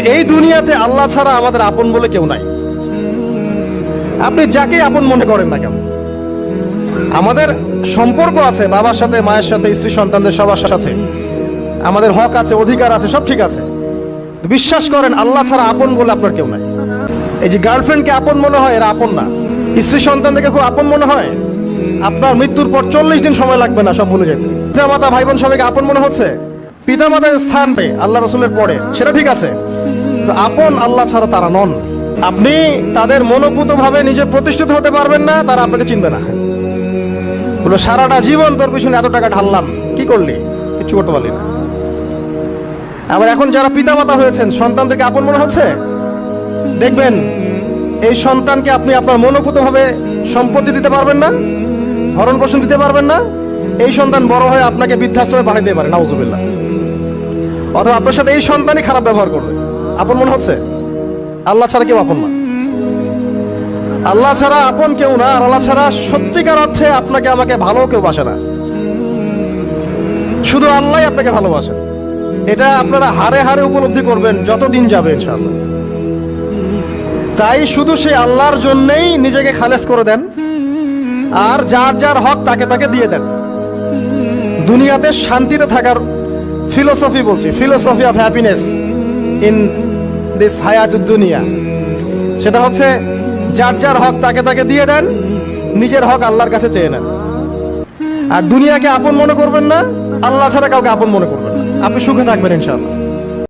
এই দুনিয়াতে আল্লাহ ছাড়া আমাদের আপন বলে কেউ নাই। আপনি যাকে আপন মনে করেন না কেন। আমাদের সম্পর্ক আছে, বাবার সাথে, মায়ের সাথে, স্ত্রী, সন্তানদের সবার সাথে। আমাদের হক আছে, অধিকার আছে, সব ঠিক আছে। বিশ্বাস করেন, আল্লাহ ছাড়া আপন বলে আপনার কেউ নাই। এই যে গার্লফ্রেন্ডকে আপন মনে হয়, এরা আপন না। স্ত্রী সন্তানদেরকে খুব আপন মনে হয়। আপনার মৃত্যুর পর চল্লিশ দিন সময় লাগবে না, সব ভুলে যেতে পিতা মাতা ভাই বোন সবাইকে আপন মনে হচ্ছে? পিতা মাতার স্থান পেয়ে আল্লাহ রসুলের পরে, সেটা ঠিক আছে। আপন আল্লাহ ছাড়া তারা নন। আপনি তাদের মনোভূত ভাবে নিজে প্রতিষ্ঠিত হতে পারবেন না, তারা আপনাকে চিনবে না। বলো, সারাটা জীবন তোর পিছনে এত টাকা ঢাললাম, কি করলি? কিছু করতে পারলি না। আবার এখন যারা পিতামাতা হয়েছেন সন্তানদেরকে আপন মনে হচ্ছে? দেখবেন, এই সন্তানকে আপনি আপনার মনোভূত ভাবে সম্পত্তি দিতে পারবেন না, ভরণ পোষণ দিতে পারবেন না, এই সন্তান বড় হয়ে আপনাকে বৃদ্ধাশ্রমে পাঠিয়ে দিতে পারে, নাউজুবিল্লাহ। অথবা আপনার সাথে এই সন্তানই খারাপ ব্যবহার করবে। আপন মনে হচ্ছে? আল্লাহ ছাড়া কেউ আপন না। আল্লাহ ছাড়া আপন কেউ না, আর আল্লাহ ছাড়া সত্যিকার অর্থে আপনাকে আমাকে ভালো কেউ বাসে না। শুধু আল্লাহ আপনাকে ভালোবাসেন। এটা আপনারা হারে হারে উপলব্ধি করবেন যত দিন যাবে, ইনশাআল্লাহ। তাই শুধু সেই আল্লাহর জন্যেই নিজেকে খালেস করে দেন, আর যার যার হক তাকে তাকে দিয়ে দেন। দুনিয়াতে শান্তিতে থাকার ফিলোসফি বলছি philosophy of happiness in this হায়াত দুনিয়া। সেটা হচ্ছে যার যার হক তাকে তাকে দিয়ে দেন, নিজের হক আল্লাহর কাছে চেয়ে নেন। আর দুনিয়াকে আপন মনে করবেন না, আল্লাহ ছাড়া কাউকে আপন মনে করবেন না। আপনি সুখে থাকবেন ইনশাআল্লাহ।